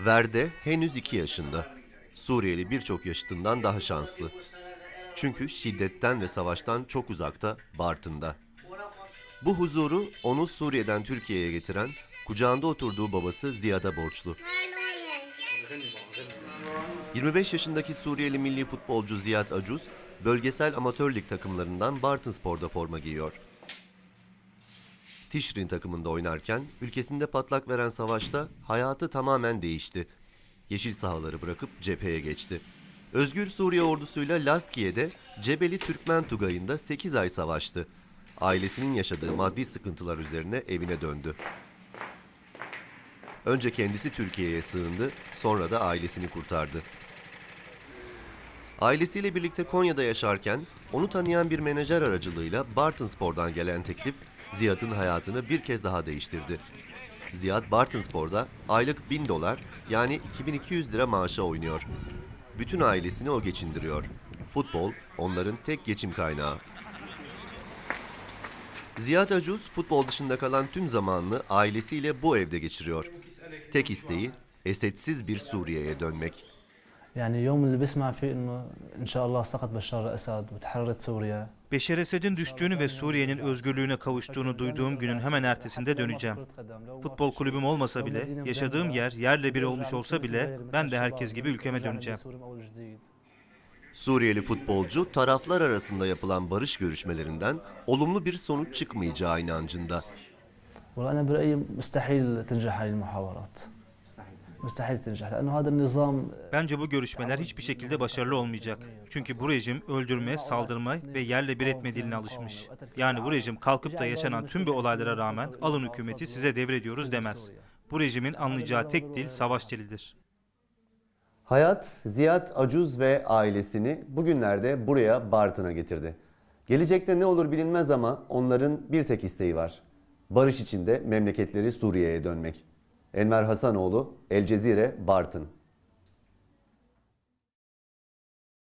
Verde henüz 2 yaşında. Suriyeli birçok yaşıtından daha şanslı. Çünkü şiddetten ve savaştan çok uzakta, Bartın'da. Bu huzuru onu Suriye'den Türkiye'ye getiren, kucağında oturduğu babası Ziyad'a borçlu. 25 yaşındaki Suriyeli milli futbolcu Ziyad Acuz, bölgesel amatör lig takımlarından Bartınspor'da forma giyiyor. Tişrin takımında oynarken ülkesinde patlak veren savaşta hayatı tamamen değişti. Yeşil sahaları bırakıp cepheye geçti. Özgür Suriye ordusuyla Laskiye'de Cebeli Türkmen Tugayı'nda 8 ay savaştı. Ailesinin yaşadığı maddi sıkıntılar üzerine evine döndü. Önce kendisi Türkiye'ye sığındı, sonra da ailesini kurtardı. Ailesiyle birlikte Konya'da yaşarken onu tanıyan bir menajer aracılığıyla Bartınspor'dan gelen teklif Ziyad'ın hayatını bir kez daha değiştirdi. Ziyad Bartınspor'da aylık 1000 dolar yani 2200 lira maaşa oynuyor. Bütün ailesini o geçindiriyor. Futbol onların tek geçim kaynağı. Ziyad Acuz futbol dışında kalan tüm zamanını ailesiyle bu evde geçiriyor. Tek isteği esedsiz bir Suriye'ye dönmek. يعني يوم اللي بسمع فيه انه ان شاء الله سقط بشار الاسد وتحررت سوريا Beşer Esed'in düştüğünü ve Suriye'nin özgürlüğüne kavuştuğunu duyduğum günün hemen ertesinde döneceğim. Futbol kulübüm olmasa bile, yaşadığım yer yerle bir olmuş olsa bile ben de herkes gibi ülkeme döneceğim. Suriyeli futbolcu taraflar arasında yapılan barış görüşmelerinden olumlu bir sonuç çıkmayacağı inancında. وانا برايي مستحيل تنجح هاي المحاورات مستحيل تنجح لانه هذا النظام Bence bu görüşmeler hiçbir şekilde başarılı olmayacak. Çünkü bu rejim öldürme, saldırma ve yerle bir etme diline alışmış. Yani bu rejim kalkıp da yaşanan tüm bu olaylara rağmen alın hükümeti size devrediyoruz demez. Bu rejimin anlayacağı tek dil savaş dilidir. Hayat, Ziyad Acuz ve ailesini bugünlerde buraya Bartın'a getirdi. Gelecekte ne olur bilinmez ama onların bir tek isteği var. Barış içinde memleketleri Suriye'ye dönmek. Enver Hasanoğlu, El Cezire, Bartın.